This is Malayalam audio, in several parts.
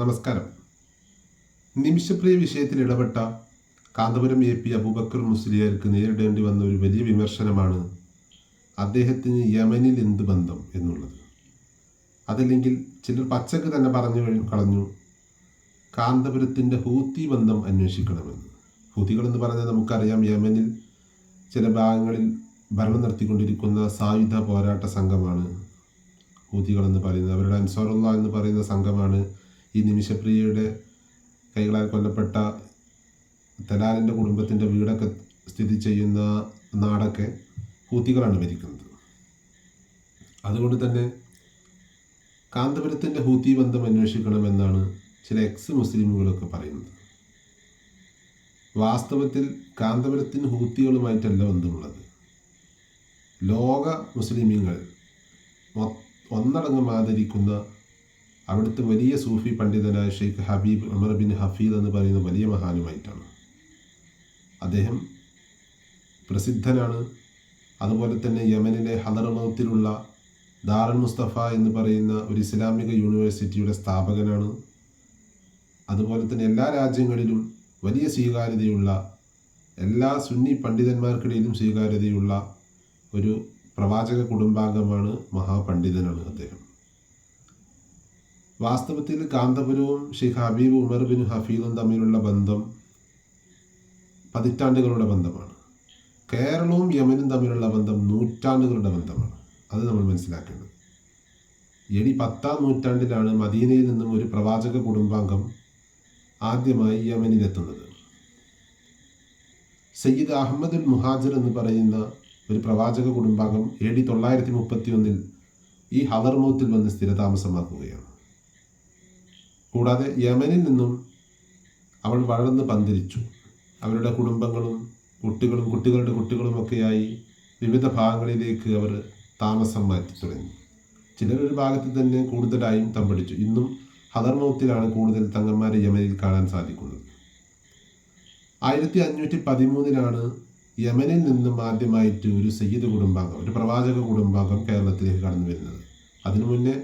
നമസ്കാരം. നിമിഷപ്രിയ വിഷയത്തിൽ ഇടപെട്ട കാന്തപുരം എ പി അബൂബക്കർ മുസ്ലിയാർക്ക് നേരിടേണ്ടി വന്ന ഒരു വലിയ വിമർശനമാണ് അദ്ദേഹത്തിന് യമനിൽ എന്ത് ബന്ധം എന്നുള്ളത്. അതല്ലെങ്കിൽ ചിലർ പച്ചക്ക് തന്നെ പറഞ്ഞു കളഞ്ഞു കാന്തപുരത്തിന്റെ ഹൂത്തി ബന്ധം അന്വേഷിക്കണമെന്ന്. ഹൂത്തികളെന്ന് പറഞ്ഞാൽ നമുക്കറിയാം യമനിൽ ചില ഭാഗങ്ങളിൽ ഭരണം നടത്തിക്കൊണ്ടിരിക്കുന്ന സായുധ പോരാട്ട സംഘമാണ് ഹൂത്തികളെന്ന് പറയുന്നത്. അവരുടെ അൻസാറുള്ള എന്ന് പറയുന്ന സംഘമാണ് ഈ നിമിഷപ്രിയയുടെ കൈകളാൽ കൊല്ലപ്പെട്ട തലാലിന്റെ കുടുംബത്തിന്റെ വീടൊക്കെ സ്ഥിതി ചെയ്യുന്ന നാടൊക്കെ ഹൂത്തികളാണ് ഭരിക്കുന്നത് അതുകൊണ്ട് തന്നെ കാന്തപുരത്തിന്റെ ഹൂത്തി ബന്ധം അന്വേഷിക്കണമെന്നാണ് ചില എക്സ് മുസ്ലിമുകളൊക്കെ പറയുന്നത്. വാസ്തവത്തിൽ കാന്തപുരത്തിന് ഹൂത്തികളുമായിട്ടല്ല ബന്ധമുള്ളത്. ലോക മുസ്ലിമീങ്ങൾ ഒന്നടങ്കം ആദരിക്കുന്ന അവിടുത്തെ വലിയ സൂഫി പണ്ഡിതനായ Sheikh Habib Umar bin Hafiz എന്ന് പറയുന്ന വലിയ മഹാനുമായിട്ടാണ്. അദ്ദേഹം പ്രസിദ്ധനാണ്. അതുപോലെ തന്നെ യമനിലെ ഹദർമൗത്തിലുള്ള ദാറുൽ മുസ്തഫ എന്ന് പറയുന്ന ഒരു ഇസ്ലാമിക യൂണിവേഴ്സിറ്റിയുടെ സ്ഥാപകനാണ്. അതുപോലെ തന്നെ എല്ലാ രാജ്യങ്ങളിലും വലിയ സ്വീകാര്യതയുള്ള എല്ലാ സുന്നി പണ്ഡിതന്മാർക്കിടയിലും സ്വീകാര്യതയുള്ള ഒരു പ്രവാചക കുടുംബാംഗമാണ് മഹാപണ്ഡിതനാണ് അദ്ദേഹം. വാസ്തവത്തിൽ കാന്തപുരവും ഷെയ്ഖ് ഹബീബ് ഉമർ ബിൻ ഹഫീദും തമ്മിലുള്ള ബന്ധം പതിറ്റാണ്ടുകളുടെ ബന്ധമാണ്. കേരളവും യമനും തമ്മിലുള്ള ബന്ധം നൂറ്റാണ്ടുകളുടെ ബന്ധമാണ്. അത് നമ്മൾ മനസ്സിലാക്കേണ്ടത്. എ ഡി പത്താം നൂറ്റാണ്ടിലാണ് മദീനയിൽ നിന്നും ഒരു പ്രവാചക കുടുംബാംഗം ആദ്യമായി യമനിലെത്തുന്നത്. സയ്യിദ് അഹമ്മദുൽ മുഹാജിർ എന്ന് പറയുന്ന ഒരു പ്രവാചക കുടുംബാംഗം എ ഡി തൊള്ളായിരത്തി മുപ്പത്തി ഒന്നിൽ ഈ ഹവർമൂത്തിൽ വന്ന് സ്ഥിരതാമസമാക്കുകയാണ്. കൂടാതെ യമനിൽ നിന്നും അവൾ വളർന്ന് പന്തിരിച്ചു. അവരുടെ കുടുംബങ്ങളും കുട്ടികളും കുട്ടികളുടെ കുട്ടികളുമൊക്കെയായി വിവിധ ഭാഗങ്ങളിലേക്ക് അവർ താമസം മാറ്റി തുടങ്ങി. ചിലരൊരു ഭാഗത്ത് തന്നെ കൂടുതലായും തമ്പടിച്ചു. ഇന്നും ഹദർമൗത്തിലാണ് കൂടുതൽ തങ്ങന്മാരെ യമനിൽ കാണാൻ സാധിക്കുന്നത്. ആയിരത്തി അഞ്ഞൂറ്റി പതിമൂന്നിലാണ് യമനിൽ നിന്നും ആദ്യമായിട്ട് ഒരു സയ്യിദ് കുടുംബാംഗം ഒരു പ്രവാചക കുടുംബാംഗം കേരളത്തിലേക്ക് കടന്നു വരുന്നത് അതിനു മുന്നേ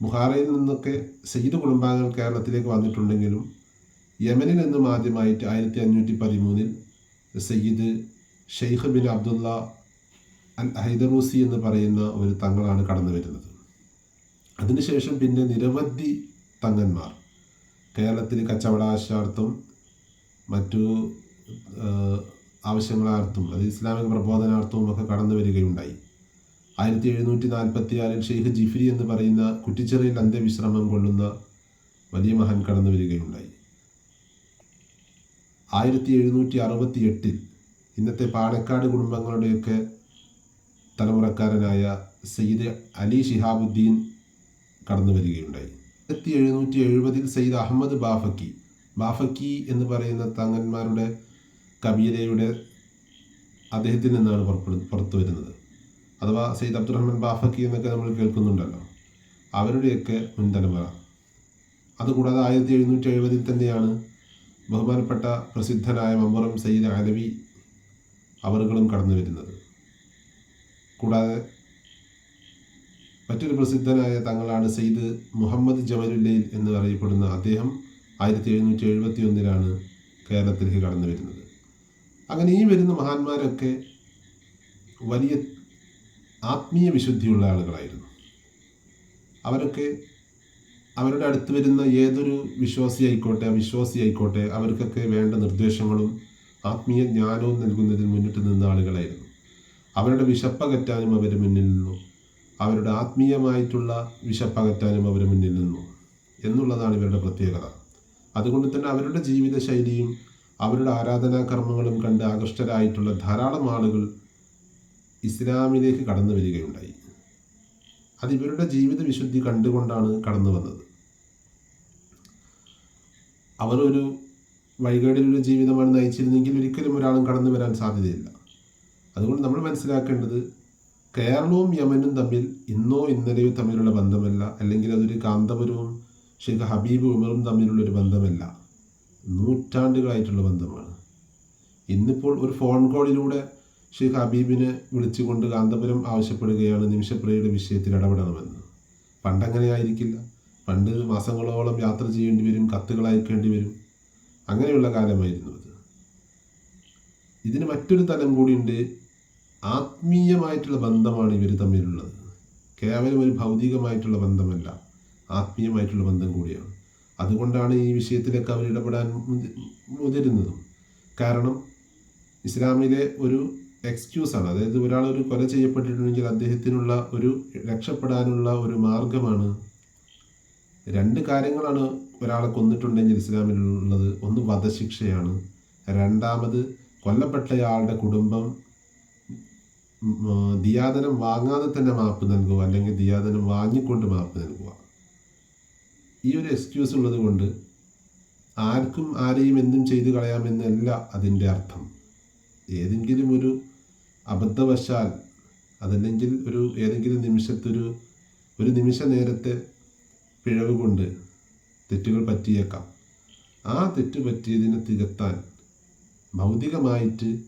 ബുഹാറയിൽ നിന്നൊക്കെ സയ്യിദ് കുടുംബാംഗങ്ങൾ കേരളത്തിലേക്ക് വന്നിട്ടുണ്ടെങ്കിലും യമനിൽ നിന്നും ആദ്യമായിട്ട് ആയിരത്തി അഞ്ഞൂറ്റി പതിമൂന്നിൽ Sayyid Sheikh bin Abdullah al Haidarusi എന്ന് പറയുന്ന ഒരു തങ്ങളാണ് കടന്നു വരുന്നത്. അതിനുശേഷം പിന്നെ നിരവധി തങ്ങന്മാർ കേരളത്തിൽ കച്ചവടാശാർത്ഥം മറ്റു ആവശ്യങ്ങളാർത്ഥം അത് ഇസ്ലാമിക പ്രബോധനാർത്ഥവും ഒക്കെ കടന്നു വരികയുണ്ടായി. ആയിരത്തി എഴുന്നൂറ്റി നാൽപ്പത്തിയാറിൽ ഷെയ്ഖ് ജിഫ്രി എന്ന് പറയുന്ന കുറ്റിച്ചിറയിൽ അന്ത്യവിശ്രമം കൊള്ളുന്ന വലിയ മഹാൻ കടന്നു വരികയുണ്ടായി. ആയിരത്തി എഴുന്നൂറ്റി അറുപത്തി എട്ടിൽ ഇന്നത്തെ പാണക്കാട് കുടുംബങ്ങളുടെയൊക്കെ തലമുറക്കാരനായ സയ്യിദ് അലി ഷിഹാബുദ്ദീൻ കടന്നു വരികയുണ്ടായി. ആയിരത്തി എഴുന്നൂറ്റി എഴുപതിൽ സയ്യിദ് അഹമ്മദ് ബാഫക്കി ബാഫക്കി എന്ന് പറയുന്ന തങ്ങന്മാരുടെ കബീരയുടെ അദ്ദേഹത്തിൽ നിന്നാണ് പുറപ്പെടു പുറത്തു വരുന്നത് അഥവാ സെയ്ദ് അബ്ദുറഹ്മാൻ ബാഫക്കി എന്നൊക്കെ നമ്മൾ കേൾക്കുന്നുണ്ടല്ലോ. അവരുടെയൊക്കെ മുൻതലമുറ. അതുകൂടാതെ ആയിരത്തി എഴുന്നൂറ്റി എഴുപതിൽ തന്നെയാണ് ബഹുമാനപ്പെട്ട പ്രസിദ്ധനായ മമ്പുറം സയ്യിദ് അലവി അവറുകളും കടന്നു വരുന്നത്. കൂടാതെ മറ്റൊരു പ്രസിദ്ധനായ തങ്ങളാണ് സെയ്ദ് മുഹമ്മദ് ജമലുല്ലയിൽ എന്ന് അറിയപ്പെടുന്ന അദ്ദേഹം ആയിരത്തി എഴുന്നൂറ്റി എഴുപത്തി ഒന്നിലാണ് കേരളത്തിലേക്ക് കടന്നു വരുന്നത്. അങ്ങനെ ഈ വരുന്ന മഹാന്മാരൊക്കെ വലിയ ആത്മീയ വിശുദ്ധിയുള്ള ആളുകളായിരുന്നു. അവരൊക്കെ അവരുടെ അടുത്ത് വരുന്ന ഏതൊരു വിശ്വാസി ആയിക്കോട്ടെ അവിശ്വാസി ആയിക്കോട്ടെ അവർക്കൊക്കെ വേണ്ട നിർദ്ദേശങ്ങളും ആത്മീയ ജ്ഞാനവും നൽകുന്നതിൽ മുന്നിട്ട് നിന്ന ആളുകളായിരുന്നു. അവരുടെ വിശപ്പകറ്റാനും അവർ മുന്നിൽ നിന്നു. അവരുടെ ആത്മീയമായിട്ടുള്ള വിശപ്പകറ്റാനും അവർ മുന്നിൽ നിന്നു എന്നുള്ളതാണ് ഇവരുടെ പ്രത്യേകത. അതുകൊണ്ട് തന്നെ അവരുടെ ജീവിതശൈലിയും അവരുടെ ആരാധനാകർമ്മങ്ങളും കണ്ട് ആകൃഷ്ടരായിട്ടുള്ള ധാരാളം ആളുകൾ ഇസ്ലാമിലേക്ക് കടന്നു വരികയുണ്ടായി. അത് ഇവരുടെ ജീവിത വിശുദ്ധി കണ്ടുകൊണ്ടാണ് കടന്നു വന്നത്. അവർ ഒരു വഴികേടിലുള്ള ജീവിതമാണ് നയിച്ചിരുന്നെങ്കിൽ ഒരിക്കലും ഒരാളും കടന്നു വരാൻ സാധ്യതയില്ല. അതുകൊണ്ട് നമ്മൾ മനസ്സിലാക്കേണ്ടത് കേരളവും യമനും തമ്മിൽ ഇന്നോ ഇന്നലെയോ തമ്മിലുള്ള ബന്ധമല്ല അല്ലെങ്കിൽ അതൊരു കാന്തപുരവും ഷെയ്ഖ് ഹബീബ് ഉമറും തമ്മിലുള്ളൊരു ബന്ധമല്ല. നൂറ്റാണ്ടുകളായിട്ടുള്ള ബന്ധമാണ്. ഇന്നിപ്പോൾ ഒരു ഫോൺ കോളിലൂടെ ഷെയ്ഖ് ഹബീബിനെ വിളിച്ചുകൊണ്ട് കാന്തപുരം ആവശ്യപ്പെടുകയാണ് നിമിഷപ്രിയയുടെ വിഷയത്തിൽ ഇടപെടണമെന്ന്. പണ്ടങ്ങനെ ആയിരിക്കില്ല പണ്ട് മാസങ്ങളോളം യാത്ര ചെയ്യേണ്ടി വരും കത്തുകൾ അയക്കേണ്ടി വരും. അങ്ങനെയുള്ള കാലമായിരുന്നു അത്. ഇതിന് മറ്റൊരു തലം കൂടിയുണ്ട്. ആത്മീയമായിട്ടുള്ള ബന്ധമാണ് ഇവർ തമ്മിലുള്ളത്. കേവലം ഒരു ഭൗതികമായിട്ടുള്ള ബന്ധമല്ല. ആത്മീയമായിട്ടുള്ള ബന്ധം കൂടിയാണ്. അതുകൊണ്ടാണ് ഈ വിഷയത്തിലൊക്കെ അവർ ഇടപെടാൻ മുതി- മുതിരുന്നതും. കാരണം ഇസ്ലാമിലെ ഒരു എക്സ്ക്യൂസാണ് അതായത് ഒരാൾ ഒരു കൊല ചെയ്യപ്പെട്ടിട്ടുണ്ടെങ്കിൽ അദ്ദേഹത്തിനുള്ള ഒരു രക്ഷപ്പെടാനുള്ള ഒരു മാർഗമാണ് രണ്ട് കാര്യങ്ങളാണ് ഒരാളെ കൊന്നിട്ടുണ്ടെങ്കിൽ ഇസ്ലാമിലുള്ളത്. ഒന്ന് വധശിക്ഷയാണ്. രണ്ടാമത് കൊല്ലപ്പെട്ടയാളുടെ കുടുംബം ദിയാദനം വാങ്ങാതെ തന്നെ മാപ്പ് നൽകുക അല്ലെങ്കിൽ ദിയാദനം വാങ്ങിക്കൊണ്ട് മാപ്പ് നൽകുക. ഈ ഒരു എക്സ്ക്യൂസ് ഉള്ളത് കൊണ്ട് ആർക്കും ആരെയും എന്തും ചെയ്തു കളയാമെന്നല്ല അതിന്റെ അർത്ഥം. ഏതെങ്കിലും ഒരു അബദ്ധവശാൽ അതല്ലെങ്കിൽ ഒരു ഏതെങ്കിലും നിമിഷത്തൊരു ഒരു നിമിഷ നേരത്തെ പിഴവ് കൊണ്ട് തെറ്റുകൾ പറ്റിയേക്കാം. ആ തെറ്റ് പറ്റിയതിനെ തികത്താൻ ഭൗതികമായിട്ട്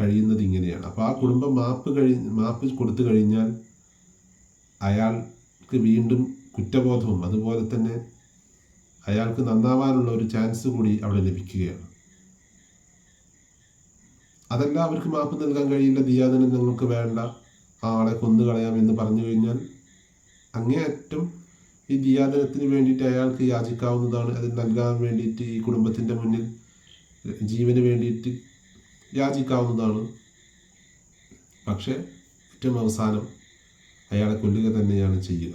കഴിയുന്നത് ഇങ്ങനെയാണ്. അപ്പോൾ ആ കുടുംബം മാപ്പ് കഴി മാപ്പ് കൊടുത്തു കഴിഞ്ഞാൽ അയാൾക്ക് വീണ്ടും കുറ്റബോധവും അതുപോലെ തന്നെ അയാൾക്ക് നന്നാവാനുള്ള ഒരു ചാൻസ് കൂടി അവിടെ ലഭിക്കുകയാണ്. അതല്ല അവർക്ക് മാപ്പ് നൽകാൻ കഴിയില്ല. ദിയാദനം ഞങ്ങൾക്ക് വേണ്ട. ആ ആളെ കൊന്നു കളയാം എന്ന് പറഞ്ഞു കഴിഞ്ഞാൽ അങ്ങേയറ്റം ഈ ദിയാദനത്തിന് വേണ്ടിയിട്ട് അയാൾക്ക് യാചിക്കാവുന്നതാണ്. അത് നൽകാൻ വേണ്ടിയിട്ട് ഈ കുടുംബത്തിന്റെ മുന്നിൽ ജീവന് വേണ്ടിയിട്ട് യാചിക്കാവുന്നതാണ്. പക്ഷേ ഏറ്റവും അവസാനം അയാളെ കൊല്ലുക തന്നെയാണ് ചെയ്യുക.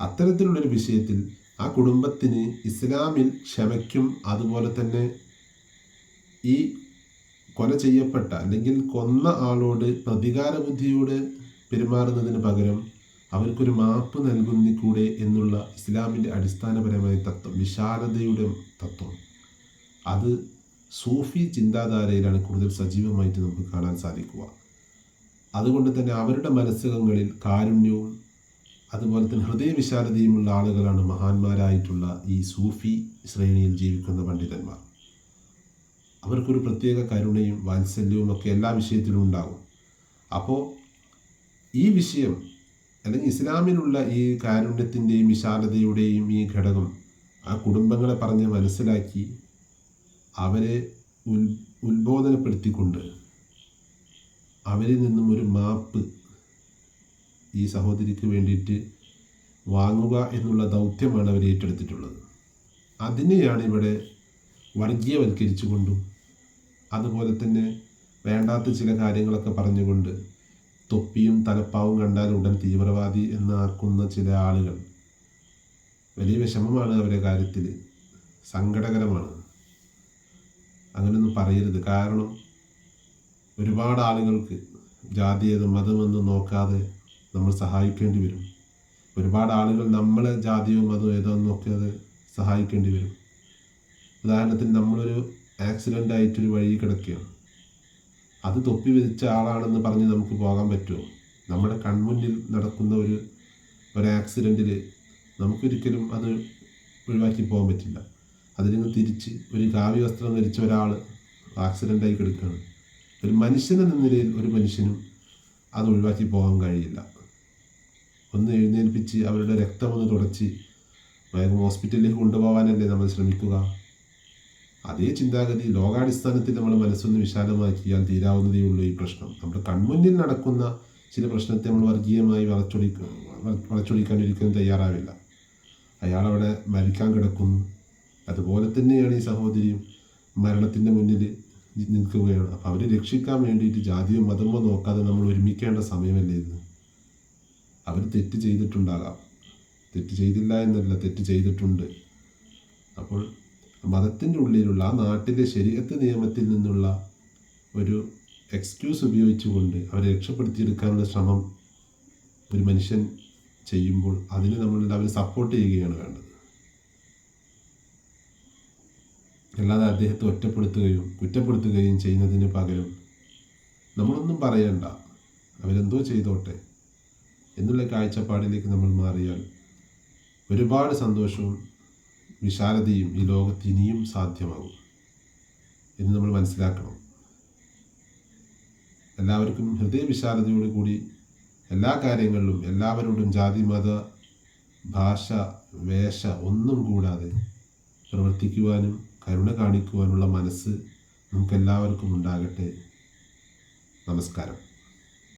അത്തരത്തിലുള്ളൊരു വിഷയത്തിൽ ആ കുടുംബത്തിന് ഇസ്ലാമിൽ ക്ഷമയ്ക്കും അതുപോലെ തന്നെ ഈ കൊല ചെയ്യപ്പെട്ട അല്ലെങ്കിൽ കൊന്ന ആളോട് പ്രതികാര ബുദ്ധിയോട് പെരുമാറുന്നതിന് പകരം അവർക്കൊരു മാപ്പ് നൽകുന്ന കൂടെ എന്നുള്ള ഇസ്ലാമിന്റെ അടിസ്ഥാനപരമായ തത്വം വിശാലതയുടെ തത്വം. അത് സൂഫി ചിന്താധാരയിലാണ് കൂടുതൽ സജീവമായിട്ട് നമുക്ക് കാണാൻ സാധിക്കുക. അതുകൊണ്ട് തന്നെ അവരുടെ മനസ്സുകളിൽ കാരുണ്യവും അതുപോലെ തന്നെ ഹൃദയവിശാലതയുമുള്ള ആളുകളാണ് മഹാന്മാരായിട്ടുള്ള ഈ സൂഫി ശ്രേണിയിൽ ജീവിക്കുന്ന പണ്ഡിതന്മാർ. അവർക്കൊരു പ്രത്യേക കരുണയും വാത്സല്യവും ഒക്കെ എല്ലാ വിഷയത്തിലും ഉണ്ടാകും. അപ്പോൾ ഈ വിഷയം അല്ലെങ്കിൽ ഇസ്ലാമിനുള്ള ഈ കാരുണ്യത്തിന്റെയും വിശാലതയുടെയും ഈ ഘടകം ആ കുടുംബങ്ങളെ പറഞ്ഞ് മനസ്സിലാക്കി അവരെ ഉൽ ഉത്ബോധനപ്പെടുത്തിക്കൊണ്ട് അവരിൽ നിന്നും ഒരു മാപ്പ് ഈ സഹോദരിക്ക് വേണ്ടിയിട്ട് വാങ്ങുക എന്നുള്ള ദൗത്യമാണ് അവർ ഏറ്റെടുത്തിട്ടുള്ളത്. അതിനെയാണ് ഇവിടെ വർഗീയവൽക്കരിച്ചുകൊണ്ടും അതുപോലെ തന്നെ വേണ്ടാത്ത ചില കാര്യങ്ങളൊക്കെ പറഞ്ഞുകൊണ്ട് തൊപ്പിയും തലപ്പാവും കണ്ടാൽ ഉടൻ തീവ്രവാദി എന്നാക്കുന്ന ചില ആളുകൾ. വലിയ വിഷമമാണ് അവരുടെ കാര്യത്തിൽ. സങ്കടകരമാണ്. അങ്ങനെയൊന്നും പറയരുത്. കാരണം ഒരുപാട് ആളുകൾക്ക് ജാതിയേതും മതമെന്നും നോക്കാതെ നമ്മൾ സഹായിക്കേണ്ടി വരും. ഒരുപാട് ആളുകൾ നമ്മളെ ജാതിയോ മതമോ ഏതോ നോക്കാതെ സഹായിക്കേണ്ടി വരും. ഉദാഹരണത്തിന് നമ്മളൊരു ആക്സിഡന്റ് ആയിട്ടൊരു വഴി കിടക്കുകയാണ് അത് തൊപ്പി വിധിച്ച ആളാണെന്ന് പറഞ്ഞ് നമുക്ക് പോകാൻ പറ്റുമോ? നമ്മുടെ കൺമുന്നിൽ നടക്കുന്ന ഒരു ഒരു ആക്സിഡന്റിൽ നമുക്കൊരിക്കലും അത് ഒഴിവാക്കി പോകാൻ പറ്റില്ല. അതിൽ നിന്ന് തിരിച്ച് ഒരു കാവ്യ വസ്ത്രം ധരിച്ച ഒരാൾ ആക്സിഡന്റായി കിടക്കുകയാണ്. ഒരു മനുഷ്യനെന്ന നിലയിൽ ഒരു മനുഷ്യനും അത് ഒഴിവാക്കി പോകാൻ കഴിയില്ല. ഒന്ന് എഴുന്നേൽപ്പിച്ച് അവരുടെ രക്തമൊന്ന് തുടച്ച് വേഗം ഹോസ്പിറ്റലിലേക്ക് കൊണ്ടുപോകാനല്ലേ നമ്മൾ ശ്രമിക്കുക? അതേ ചിന്താഗതി ലോകാടിസ്ഥാനത്തിൽ നമ്മൾ മനസ്സൊന്ന് വിശാലമാക്കിയാൽ തീരാവുന്നതേ ഉള്ളൂ ഈ പ്രശ്നം. നമ്മുടെ കൺമുന്നിൽ നടക്കുന്ന ചില പ്രശ്നത്തെ നമ്മൾ വർഗീയമായി വളച്ചൊടി വളച്ചൊടിക്കാൻ ഒരിക്കലും തയ്യാറാവില്ല. അയാളവിടെ മരിക്കാൻ കിടക്കുന്നു. അതുപോലെ തന്നെയാണ് ഈ സഹോദരിയും മരണത്തിന്റെ മുന്നിൽ നിൽക്കുകയാണ്. അപ്പോൾ അവരെ രക്ഷിക്കാൻ വേണ്ടിയിട്ട് ജാതിയോ മതമോ നോക്കാതെ നമ്മൾ ഒരുമിക്കേണ്ട സമയമല്ലേ ഇത് അവർ തെറ്റ് ചെയ്തിട്ടുണ്ടാകാം. തെറ്റ് ചെയ്തില്ല എന്നല്ല തെറ്റ് ചെയ്തിട്ടുണ്ട്. അപ്പോൾ മതത്തിന്റെ ഉള്ളിലുള്ള ആ നാട്ടിലെ ശരീരത്ത് നിയമത്തിൽ നിന്നുള്ള ഒരു എക്സ്ക്യൂസ് ഉപയോഗിച്ചുകൊണ്ട് അവരെ രക്ഷപ്പെടുത്തിയെടുക്കാനുള്ള ശ്രമം ഒരു മനുഷ്യൻ ചെയ്യുമ്പോൾ അതിന് നമ്മൾ അവരെ സപ്പോർട്ട് ചെയ്യുകയാണ് വേണ്ടത്. അല്ലാതെ അദ്ദേഹത്തെ ഒറ്റപ്പെടുത്തുകയും കുറ്റപ്പെടുത്തുകയും ചെയ്യുന്നതിന് പകരം നമ്മളൊന്നും പറയണ്ട. അവരെന്തോ ചെയ്തോട്ടെ എന്നുള്ള കാഴ്ചപ്പാടിലേക്ക് നമ്മൾ മാറിയാൽ ഒരുപാട് സന്തോഷവും വിശാലതയും ഈ ലോകത്ത് ഇനിയും സാധ്യമാകും എന്ന് നമ്മൾ മനസ്സിലാക്കണം. എല്ലാവർക്കും ഹൃദയവിശാലതയോട് കൂടി എല്ലാ കാര്യങ്ങളിലും എല്ലാവരോടും ജാതി മത ഭാഷ വേഷ ഒന്നും കൂടാതെ പ്രവർത്തിക്കുവാനും കരുണ കാണിക്കുവാനുള്ള മനസ്സ് നമുക്കെല്ലാവർക്കും ഉണ്ടാകട്ടെ. നമസ്കാരം.